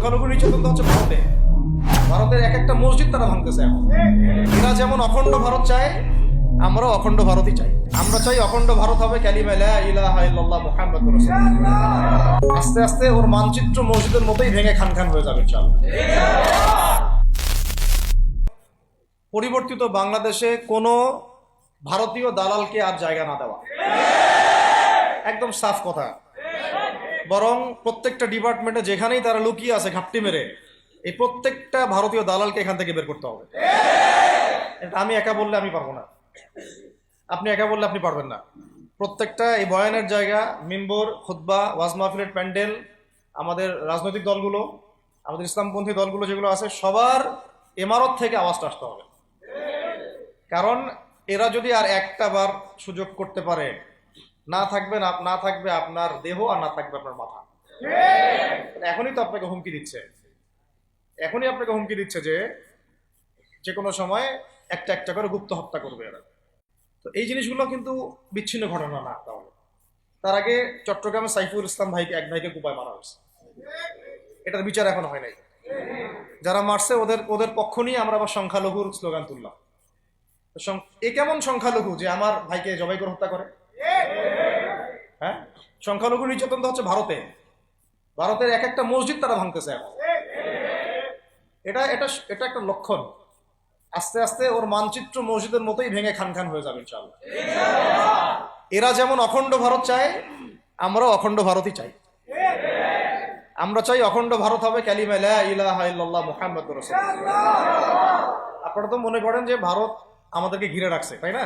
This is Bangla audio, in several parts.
সংখ্যালঘু নির্যাতন হচ্ছে ভারতে। ভারতের এক একটা মসজিদ তারা ভাঙতেছে এখন। যেমন অখণ্ড ভারত চায়, আমরাও অখণ্ড ভারতই চাই। আমরা চাই অখণ্ড ভারত হবে ক্যালিমা লা ইলাহা ইল্লাল্লাহ মুহাম্মাদুর রাসূলুল্লাহ। আস্তে আস্তে ওর মানচিত্র মসজিদের মতোই ভেঙে খান খান হয়ে যাবে পরিবর্তিত বাংলাদেশে কোনো ভারতীয় দালালকে আর জায়গা না দেওয়া। একদম সাফ কথা। বরং প্রত্যেকটা ডিপার্টমেন্টে যেখানেই তারা লুকিয়ে আছে ঘাপটি মেরে, এই প্রত্যেকটা ভারতীয় দালালকে এখান থেকে বের করতে হবে। আমি একা বললে আমি পারব না। আপনি একা বললে আপনি পারবেন না। প্রত্যেকটা এই বয়ানের জায়গা, মিম্বর খুদ্া ওয়াজ মাহফিলের প্যান্ডেল, আমাদের রাজনৈতিক দলগুলো, আমাদের ইসলামপন্থী দলগুলো যেগুলো আছে, সবার এমারত থেকে আওয়াজটা আসতে হবে। কারণ এরা যদি আর একটা বার সুযোগ করতে পারে না থাকবে না না থাকবে আপনার দেহ আর না থাকবে আপনার মাথা। এখনই তো আপনাকে হুমকি দিচ্ছে। এখনই আপনাকে হুমকি দিচ্ছে যে যে কোনো সময় একটা একটা করে গুপ্ত হত্যা করবে এরা। তো এই জিনিসগুলো কিন্তু বিচ্ছিন্ন ঘটনা না তাহলে। তার আগে চট্টগ্রামে সাইফুল ইসলাম ভাইকে এক ভাইকে কুপায় মারা হয়েছে। এটার বিচার এখনও হয় নাই। যারা মারছে ওদের ওদের পক্ষ নিয়ে আমরা আবার সংখ্যালঘুর স্লোগান তুললাম। এ কেমন সংখ্যালঘু যে আমার ভাইকে জবাই করে হত্যা করে? সংখ্যালঘু নির্যাতন তো হচ্ছে ভারতে। ভারতের এক একটা মসজিদ তারা ভাঙতেছে এখন। এটা এটা এটা একটা লক্ষণ। আস্তে আস্তে ওর মানচিত্র মসজিদের মতোই ভেঙে খান খান হয়ে যাবে, ইনশাআল্লাহ। এরা যেমন অখণ্ড ভারত চায়, আমরাও অখণ্ড ভারতই চাই। আমরা চাই অখণ্ড ভারত হবে ক্যালিমা লা ইলাহা ইল্লাল্লাহ মুহাম্মাদুর রাসূলুল্লাহ। আপনারা তো মনে করেন যে ভারত আমাদেরকে ঘিরে রাখছে, তাই না?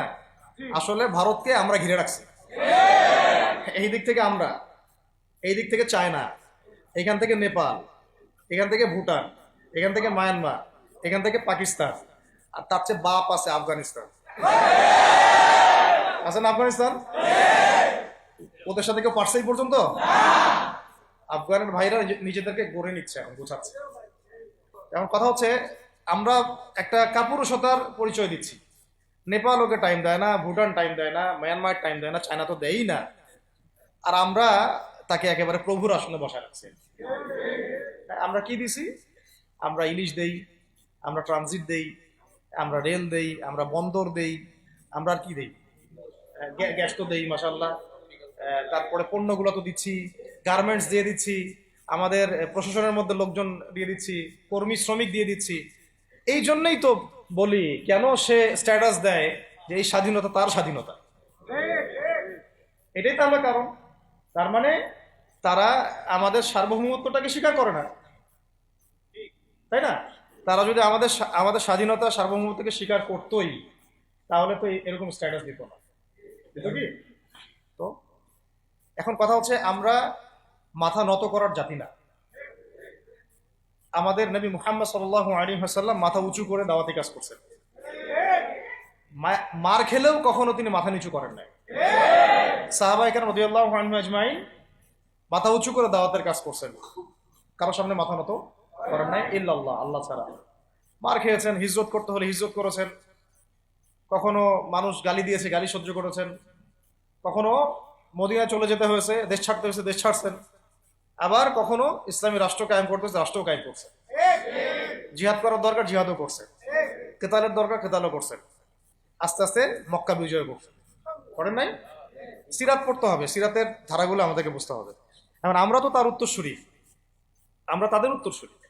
আসলে ভারতকে আমরা ঘিরে রাখছি। এই দিক থেকে আমরা, এই দিক থেকে চায়না, এখান থেকে নেপাল, এখান থেকে ভুটান, এখান থেকে মায়ানমার, এখান থেকে পাকিস্তান, আর তার চেয়ে বাপ আছে আফগানিস্তান। আছে না আফগানিস্তান? ওদের সাথে কেউ পারছে পর্যন্ত? আফগানের ভাইরা নিজে- নিজেদেরকে গড়ে নিচ্ছে এখন, গোছাচ্ছে। এখন কথা হচ্ছে, আমরা একটা কাপুরুষতার পরিচয় দিচ্ছি। নেপাল ওকে টাইম দেয় না, ভুটান টাইম দেয় না, মায়ানমার টাইম দেয় না, চায়না তো দেয়ই না। আর আমরা তাকে একেবারে প্রভুর আসনে বসা রাখছি। আমরা কি দিছি? আমরা ইলিশ দেই, আমরা ট্রানজিট দেই, আমরা রেল দেই, আমরা বন্দর দেই, আমরা আর কি দেই? গ্যাস তো দেই মাসাল্লাহ তারপরে পণ্যগুলো তো দিচ্ছি গার্মেন্টস দিয়ে দিচ্ছি, আমাদের প্রশাসনের মধ্যে লোকজন দিয়ে দিচ্ছি, কর্মী, শ্রমিক দিয়ে দিচ্ছি। এই জন্যই তো বলি, কেন সে স্ট্যাটাস দেয় যে এই স্বাধীনতা তার স্বাধীনতা? এটাই তাহলে কারণ। তার মানে তারা আমাদের সার্বভৌমত্বটাকে স্বীকার করে না। তাই না? তারা যদি আমাদের আমাদের স্বাধীনতা, সার্বভৌমত্বকে স্বীকার করতোই, তাহলে তো এরকম স্ট্যাটাস দিত না। তো এখন কথা হচ্ছে আমরা মাথা নত করার জাতি না। আমাদের নবী মুহাম্মদ সাল্লাহ আলী হাসাল্লাম মাথা উঁচু করে দাওয়াতি কাজ করছেন। মার খেলেও কখনো তিনি মাথা নিচু করেন নাই। সাহাবাই কেন রদিয়াল্লাহ আজমাইন মাথা উঁচু করে দাওয়াতের কাজ করছেন। কারোর সামনে মাথা নত করেন নাই, ইল্লাল্লাহ, আল্লাহ ছাড়া। মার খেয়েছেন, হিজরত করতে হলে হিজরত করেছেন। কখনো মানুষ গালি দিয়েছে, গালি সহ্য করেছেন। কখনো মদিনায় চলে যেতে হয়েছে, দেশ ছাড়তে হয়েছে, দেশ ছাড়ছেন। আবার কখনো ইসলামী রাষ্ট্র কায়েম করতে হয়েছে রাষ্ট্র কায়েম করছে। জিহাদ করার দরকার, জিহাদও করছে। কেতালের দরকার, কেতালও করছেন আস্তে আস্তে মক্কা বিজয় করছেন করেন নাই? সিরাত পড়তে হবে, সিরাতের ধারাগুলো আমাদেরকে বুঝতে হবে। এখন আমরা তো তার উত্তরসূরি। আমরা তাদের উত্তরসূরি।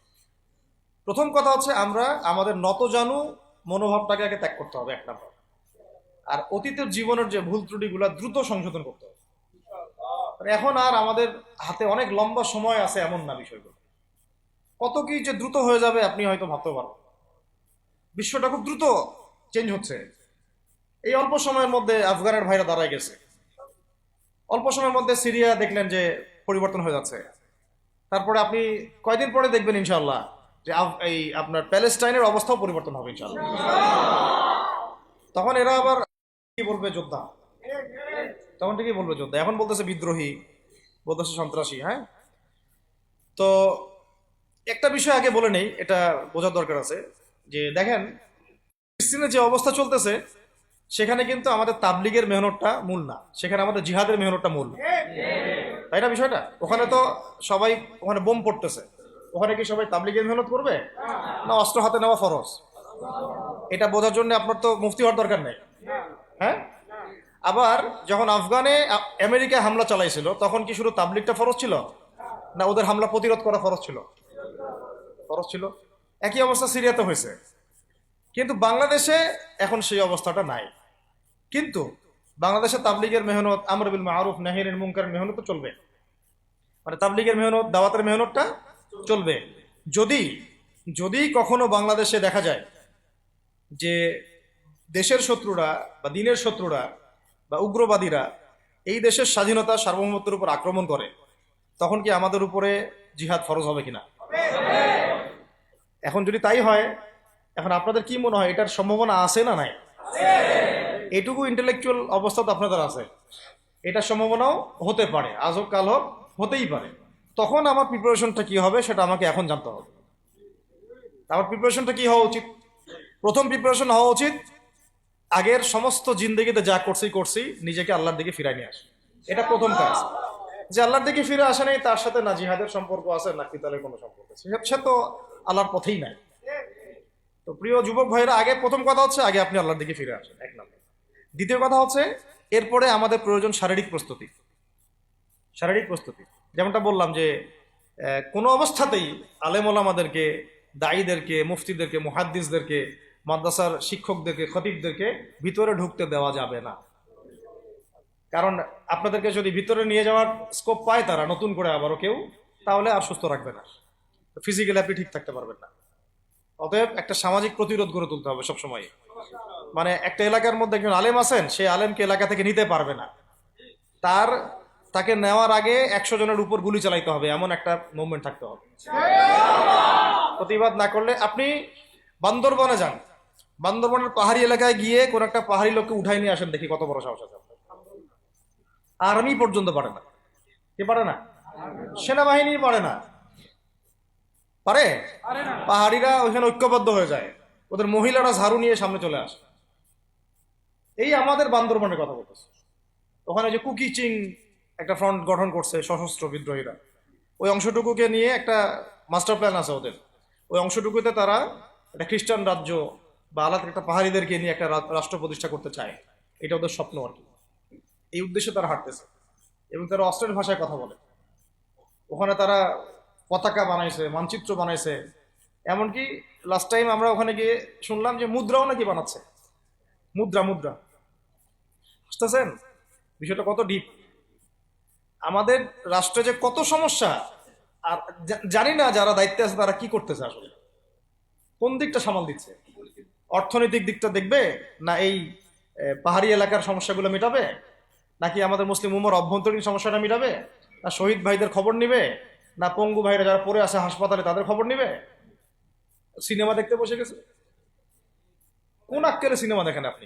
প্রথম কথা হচ্ছে আমরা, আমাদের নত জানু মনোভাবটাকে আগে ত্যাগ করতে হবে, এক নম্বর। আর অতীতের জীবনের যে ভুল ত্রুটিগুলো দ্রুত সংশোধন করতে হবে। এখন আর আমাদের হাতে অনেক লম্বা সময় আছে এমন না বিষয়গুলো। কত কি যে দ্রুত হয়ে যাবে আপনি হয়তো ভাবতে পারবেন বিশ্বটা খুব দ্রুত চেঞ্জ হচ্ছে। এই অল্প সময়ের মধ্যে আফগানের ভাইরা দাঁড়ায় গেছে। অল্প সময়ের মধ্যে সিরিয়া দেখলেন যে পরিবর্তন হয়ে যাচ্ছে। তারপরে আপনি কয়দিন পরে দেখবেন ইনশাল্লাহ যে এই আপনার প্যালেস্টাইনের অবস্থাও পরিবর্তন হবে ইনশাল্লাহ তখন এরা আবার কি বলবে যোদ্ধা? তখন ঠিকই বলবে যোদ্ধা। এখন বলতেছে বিদ্রোহী, বলতেছে সন্ত্রাসী হ্যাঁ? তো একটা বিষয় আগে বলে নেই, এটা বোঝার দরকার আছে। যে দেখেন, ফিলিস্তিনের যে অবস্থা চলতেছে সেখানে কিন্তু আমাদের তাবলিগের মেহনতটা মূল না। সেখানে আমাদের জিহাদের মেহনতটা মূল তাই না বিষয়টা? ওখানে তো সবাই ওখানে বোম পড়তেছে। ওখানে কি সবাই তাবলিগের মেহনত করবে? না, অস্ত্র হাতে নেওয়া ফরজ। এটা বোঝার জন্য আপনার তো মুফতি হওয়ার দরকার নেই। হ্যাঁ? আবার যখন আফগানে আমেরিকা হামলা চালাইছিল, তখন কি শুধু তাবলিগটা ফরজ ছিল? না, ওদের হামলা প্রতিরোধ করা ফরজ ছিল? ফরজ ছিল? একই অবস্থা সিরিয়াতে হয়েছে। কিন্তু বাংলাদেশে এখন সেই অবস্থাটা নাই। কিন্তু বাংলাদেশে তাবলিগের মেহনত আমরবিল মারুফ নাহিরের মুনকারের মেহনত চলবে। মানে তাবলিগের মেহনত, দাওয়াতের মেহনতটা চলবে। যদি যদি কখনো বাংলাদেশে দেখা যায় যে দেশের শত্রুরা বা দিনের শত্রুরা বা উগ্রবাদীরা এই দেশের স্বাধীনতা সার্বভৌমত্বের উপর আক্রমণ করে, তখন কি আমাদের উপরে জিহাদ ফরজ হবে কিনা? এখন যদি তাই হয় এখন আপনাদের কি মনে হয়, এটার সম্ভাবনা আছে না নাই? এটুকু ইন্টেলেকচুয়াল অবস্থা তো আপনাদের আছে। এটার সম্ভাবনাও হতে পারে আজ হোক কাল হোক, হতেই পারে। তখন আমার প্রিপারেশনটা কি হবে, সেটা আমাকে এখন জানতে হবে। আমার প্রিপারেশনটা কি হওয়া উচিত? প্রথম প্রিপারেশন হওয়া উচিত, আগের সমস্ত জিন্দগিতে যা করছি করছি, নিজেকে আল্লাহর দিকে ফিরাই নিয়ে আসে। এটা প্রথম কাজ। যে আল্লাহর দিকে ফিরে আসে নাই, তার সাথে না জিহাদের সম্পর্ক আছে, না কিতালের কোনো সম্পর্ক আছে। সে- তো আল্লাহর পথেই নাই। তো প্রিয় যুবক ভাইরা আগে প্রথম কথা হচ্ছে, আগে আপনি আল্লাহর দিকে ফিরে আসেন, এক নম্বর। দ্বিতীয় কথা হচ্ছে, এরপরে আমাদের প্রয়োজন শারীরিক প্রস্তুতি। শারীরিক প্রস্তুতি। যেমনটা বললাম যে কোনো অবস্থাতেই আলেমল আমাদেরকে, দায়ীদেরকে, মুফতিদেরকে, মুহাদ্দিসদেরকে, মাদ্রাসার শিক্ষকদেরকে, খতিবদেরকে ভিতরে ঢুকতে দেওয়া যাবে না। কারণ আপনাদেরকে যদি ভিতরে নিয়ে যাওয়ার স্কোপ পায় তারা, নতুন করে আবারও কেউ, তাহলে আর সুস্থ রাখবে না। ফিজিক্যালি আপনি ঠিক থাকতে পারবেন না। অতএব একটা সামাজিক প্রতিরোধ গড়ে তুলতে হবে সবসময়। মানে একটা এলাকার মধ্যে একজন আলেম আছেন সেই আলেমকে এলাকা থেকে নিতে পারবে না। তার, তাকে নেওয়ার আগে একশো জনের উপর গুলি চালাইতে হবে, এমন একটা মুভমেন্ট থাকতে হবে। প্রতিবাদ না করলে, আপনি বান্দরবনে যান। বান্দরবনের পাহাড়ি এলাকায় গিয়ে কোন একটা পাহাড়ি লোককে উঠাই নিয়ে আসেন দেখি কত বড় সাহস আছে আর্মি পর্যন্ত পারে না। কে পারে না? সেনাবাহিনী পারে না। পারে? পাহাড়িরা ওইখানে ঐক্যবদ্ধ হয়ে যায়। ওদের মহিলারা ঝাড়ু নিয়ে সামনে চলে আসে। এই আমাদের বান্দরবনের কথা বলতেছে। ওখানে যে কুকি চিং একটা ফ্রন্ট গঠন করছে সশস্ত্র বিদ্রোহীরা। ওই অংশটুকুকে নিয়ে একটা মাস্টার প্ল্যান আছে ওদের। ওই অংশটুকুতে তারা একটা খ্রিস্টান রাজ্য বা আলাদা একটা পাহাড়িদেরকে নিয়ে একটা রাষ্ট্র প্রতিষ্ঠা করতে চায়। এটা ওদের স্বপ্ন আর কি। এই উদ্দেশ্যে তারা হাঁটতেছে। এবং তারা অস্ট্রেল ভাষায় কথা বলে। ওখানে তারা পতাকা বানাইছে, মানচিত্র বানাইছে। এমনকি লাস্ট টাইম আমরা ওখানে গিয়ে শুনলাম যে মুদ্রাও নাকি বানাচ্ছে। মুদ্রা মুদ্রা। বুঝতেছেন? বিষয়টা কত ডিপ আমাদের রাষ্ট্রে যে কত সমস্যা, আর জানি না যারা দায়িত্বে আছে তারা কি করতেছে আসলে। কোন দিকটা সামাল দিচ্ছে? অর্থনৈতিক দিকটা দেখবে? না এই পাহাড়ি এলাকার সমস্যাগুলো মেটাবে? নাকি আমাদের মুসলিম উমর অভ্যন্তরীণ সমস্যাটা মেটাবে? না শহীদ ভাইদের খবর নিবে? না পঙ্গু ভাইরা যারা পড়ে আছে হাসপাতালে, তাদের খবর নিবে? সিনেমা দেখতে বসে গেছে? কোন আক্কেলে সিনেমা দেখেন আপনি?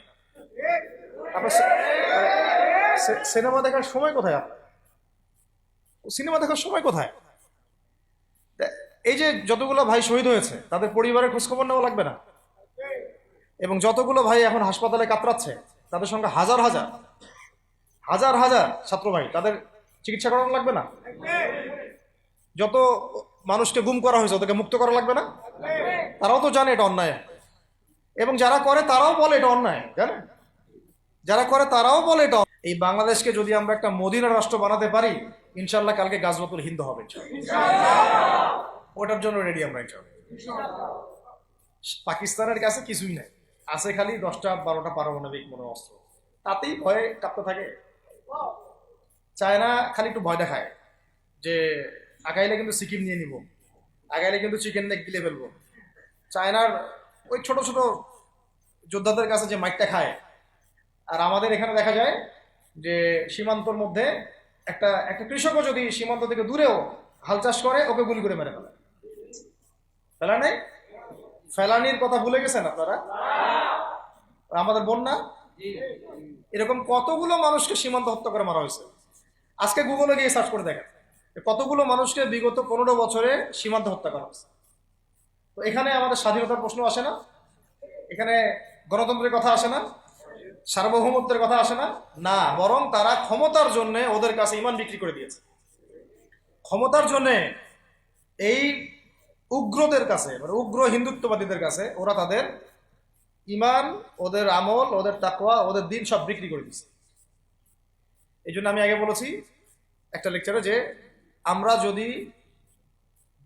আপনার সিনেমা দেখার সময় কোথায় আপনার সিনেমা দেখার সময় কোথায়? এই যে যতগুলো ভাই শহীদ হয়েছে, তাদের পরিবারের খোঁজখবর নেওয়া লাগবে না? এবং যতগুলো ভাই এখন হাসপাতালে কাতরাচ্ছে, তাদের সঙ্গে হাজার হাজার। হাজার হাজার ছাত্র ভাই, তাদের চিকিৎসা করানো লাগবে না? যত মানুষকে গুম করা হয়েছে, ওদেরকে মুক্ত করা লাগবে না? তারাও তো জানে এটা অন্যায়। এবং যারা করে, তারাও বলে এটা অন্যায়, জানেন? যারা করে, তারাও বলে এটা এই বাংলাদেশকে যদি আমরা একটা মদিনা রাষ্ট্র বানাতে পারি ইনশাল্লাহ কালকে গাজবাতুল হিন্দু হবে। ওটার জন্য রেডি আমরা পাকিস্তানের কাছে কিছুই নাই। আছে খালি দশটা, বারোটা পারমাণবিক মনে অস্ত্র। তাতেই ভয়ে কাঁপতে থাকে। চায়না খালি একটু ভয় দেখায় যে আগাইলে কিন্তু সিকিম নিয়ে নিব। আগাইলে কিন্তু চিকেন নেক গিলে ফেলব। চায়নার ওই ছোট ছোট যোদ্ধাদের কাছে যে মাইকটা খায়, আর আমাদের এখানে দেখা যায় যে সীমান্তর মধ্যে একটা একটা কৃষকও যদি সীমান্ত থেকে দূরেও হাল চাষ করে, ওকে গুলি করে মেরে ফেলে। ফেলা নেই? ফেলানির কথা ভুলে গেছেন আপনারা? আমাদের বন্যা? এরকম কতগুলো মানুষকে সীমান্ত হত্যা করে মারা হয়েছে? আজকে গুগলে গিয়ে সার্চ করে দেখেন। কতগুলো মানুষকে বিগত পনেরো বছরে সীমান্ত হত্যা করা হয়েছে? তো এখানে আমাদের স্বাধীনতার প্রশ্ন আসে না। এখানে গণতন্ত্রের কথা আসে না, সার্বভৌমত্বের কথা আসে না না, বরং তারা ক্ষমতার জন্য ওদের কাছে ইমান বিক্রি করে দিয়েছে। ক্ষমতার জন্য এই উগ্রদের কাছে মানে উগ্র হিন্দুত্ববাদীদের কাছে ওরা তাদের ইমান, ওদের আমল, ওদের তাকওয়া, ওদের দিন সব বিক্রি করে দিচ্ছে এই জন্য আমি আগে বলেছি একটা লেকচারে যে আমরা যদি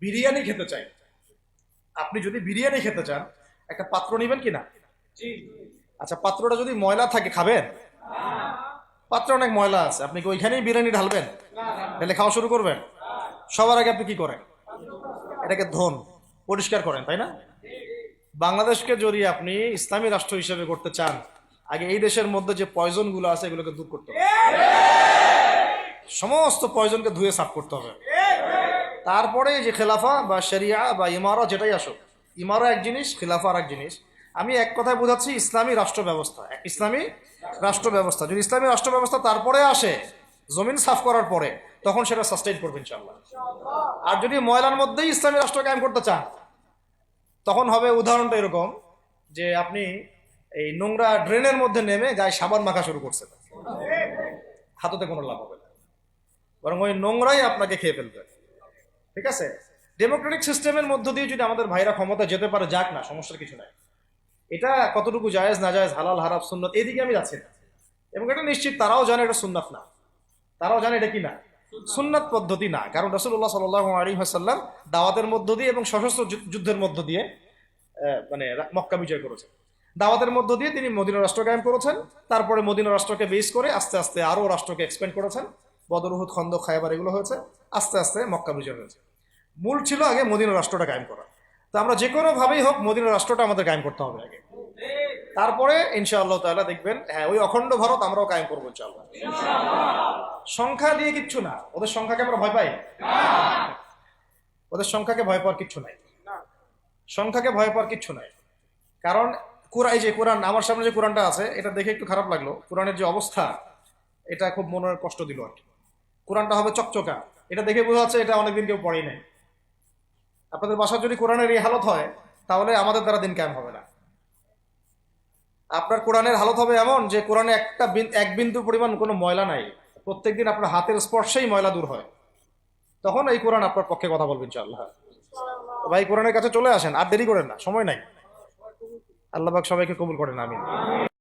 বিরিয়ানি খেতে চাই আপনি যদি বিরিয়ানি খেতে চান একটা পাত্র নেবেন কি না আচ্ছা পাত্রটা যদি ময়লা থাকে খাবেন? পাত্র অনেক ময়লা আছে আপনি কি ওইখানেই বিরিয়ানি ঢালবেন? ঢেলে খাওয়া শুরু করবেন। সবার আগে আপনি কি করেন? এটাকে ধন পরিষ্কার করেন তাই না? বাংলাদেশকে যদি আপনি ইসলামী রাষ্ট্র হিসেবে করতে চান আগে এই দেশের মধ্যে যে পয়জনগুলো আছে এগুলোকে দূর করতে হবে। সমস্ত পয়জনকে ধুয়ে সাফ করতে হবে। তারপরে যে খেলাফা বা শরিয়া বা ইমারা যেটাই আসুক, ইমারা এক জিনিস, খেলাফা আর এক জিনিস। আমি এক কথায় বোঝাচ্ছি, ইসলামী রাষ্ট্র ব্যবস্থা, ইসলামী রাষ্ট্র ব্যবস্থা। যদি ইসলামী রাষ্ট্র ব্যবস্থা তারপরে আসে, জমিন সাফ করার পরে, তখন সেটা সাস্টেইন করবে ইনশাল্লাহ আর যদি ময়লার মধ্যেই ইসলামী রাষ্ট্র কায়েম করতে চান, তখন হবে উদাহরণটা এরকম যে আপনি এই নোংরা ড্রেনের মধ্যে নেমে গায়ে সাবান মাখা শুরু করছেন। হাততে কোনো লাভ হবে না। বরং ওই নোংরাই আপনাকে খেয়ে ফেলবে। ঠিক আছে? ডেমোক্রেটিক সিস্টেমের মধ্য দিয়ে যদি আমাদের ভাইরা ক্ষমতা যেতে পারে, যাক না, সমস্যার কিছু নাই। এটা কতটুকু জায়েজ, না জায়েজ, হালাল হারাপ সুন্নত, এদিকে আমি যাচ্ছি না। এবং এটা নিশ্চিত, তারাও জানে এটা সুন্নাত না। তারাও জানে এটা কি না? সুন্নাত পদ্ধতি না। কারণ রসুল্লাহ সাল আলী হাসাল্লাম দাওয়াতের মধ্য দিয়ে এবং সশস্ত্র যুদ্ধের মধ্য দিয়ে মানে মক্কা বিজয় করেছেন। দাওয়াতের মধ্য দিয়ে তিনি মদিনা রাষ্ট্র কায়েম করেছেন। তারপরে মদিনা রাষ্ট্রকে বেস করে আস্তে আস্তে আরও রাষ্ট্রকে এক্সপেন্ড করেছেন। বদরুহুদ খন্দ খায়বার এগুলো হয়েছে। আস্তে আস্তে মক্কা বিজয় হয়েছে। মূল ছিল আগে মদিনা রাষ্ট্রটা কায়েম করা। তো আমরা যে কোনোভাবেই হোক মদিনা রাষ্ট্রটা আমাদের কায়েম করতে হবে আগে। তারপরে ইনশাআল্লাহ তাআলা দেখবেন হ্যাঁ ওই অখণ্ড ভারত আমরাও কায়েম করব ইনশাআল্লাহ। সংখ্যা দিয়ে কিচ্ছু না। ওদের সংখ্যাকে আমরা ভয় পাই? ওদের সংখ্যাকে ভয় পাওয়ার কিচ্ছু নাই। সংখ্যাকে ভয় পাওয়ার কিচ্ছু নাই। কারণ কোরআন যে কোরআন, আমার সামনে যে কোরআনটা আছে, এটা দেখে একটু খারাপ লাগল। কোরআনের যে অবস্থা, এটা খুব মনের কষ্ট দিল আর কি। কোরআনটা হবে চকচকা। এটা দেখে বোঝা যাচ্ছে এটা অনেকদিন কেউ পড়েই নাই। আপনাদের বাসার যদি কোরআনের এই হালত হয়, তাহলে আমাদের দ্বারা দিন কায়েম হবে না। আপনার কোরআনের হালত হবে এমন যে, কোরআনে একটা এক বিন্দু পরিমাণ কোনো ময়লা নাই। প্রত্যেকদিন আপনার হাতের স্পর্শেই ময়লা দূর হয়। তখন এই কোরআন আপনার পক্ষে কথা বলবেন ইনশাআল্লাহ। ভাই, কোরআনের কাছে চলে আসেন, আর দেরি করেন না, সময় নাই। আল্লাহবাক সবাইকে কবুল করেন, আমিন।